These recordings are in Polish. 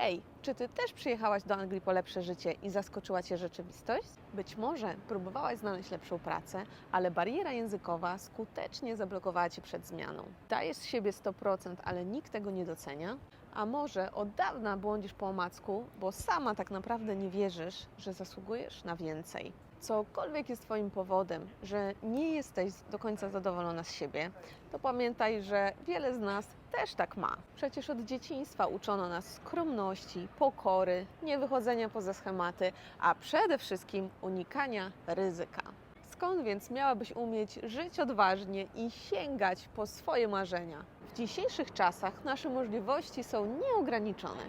Hej, czy ty też przyjechałaś do Anglii po lepsze życie i zaskoczyła cię rzeczywistość? Być może próbowałaś znaleźć lepszą pracę, ale bariera językowa skutecznie zablokowała cię przed zmianą. Dajesz z siebie 100%, ale nikt tego nie docenia? A może od dawna błądzisz po omacku, bo sama tak naprawdę nie wierzysz, że zasługujesz na więcej? Cokolwiek jest Twoim powodem, że nie jesteś do końca zadowolona z siebie, to pamiętaj, że wiele z nas też tak ma. Przecież od dzieciństwa uczono nas skromności, pokory, niewychodzenia poza schematy, a przede wszystkim unikania ryzyka. Skąd więc miałabyś umieć żyć odważnie i sięgać po swoje marzenia? W dzisiejszych czasach nasze możliwości są nieograniczone.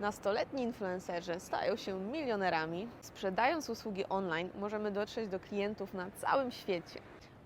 Nastoletni influencerzy stają się milionerami. Sprzedając usługi online, możemy dotrzeć do klientów na całym świecie.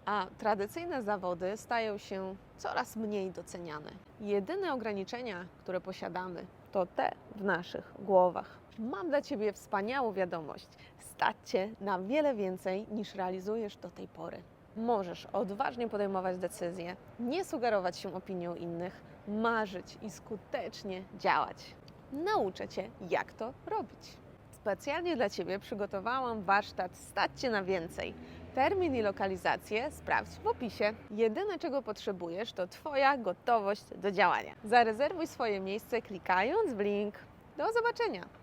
A tradycyjne zawody stają się coraz mniej doceniane. Jedyne ograniczenia, które posiadamy, to te w naszych głowach. Mam dla Ciebie wspaniałą wiadomość. Stać Cię na wiele więcej niż realizujesz do tej pory. Możesz odważnie podejmować decyzje, nie sugerować się opinią innych, marzyć i skutecznie działać. Nauczę Cię, jak to robić. Specjalnie dla Ciebie przygotowałam warsztat Stać Cię na więcej. Termin i lokalizację sprawdź w opisie. Jedyne, czego potrzebujesz, to Twoja gotowość do działania. Zarezerwuj swoje miejsce klikając w link. Do zobaczenia!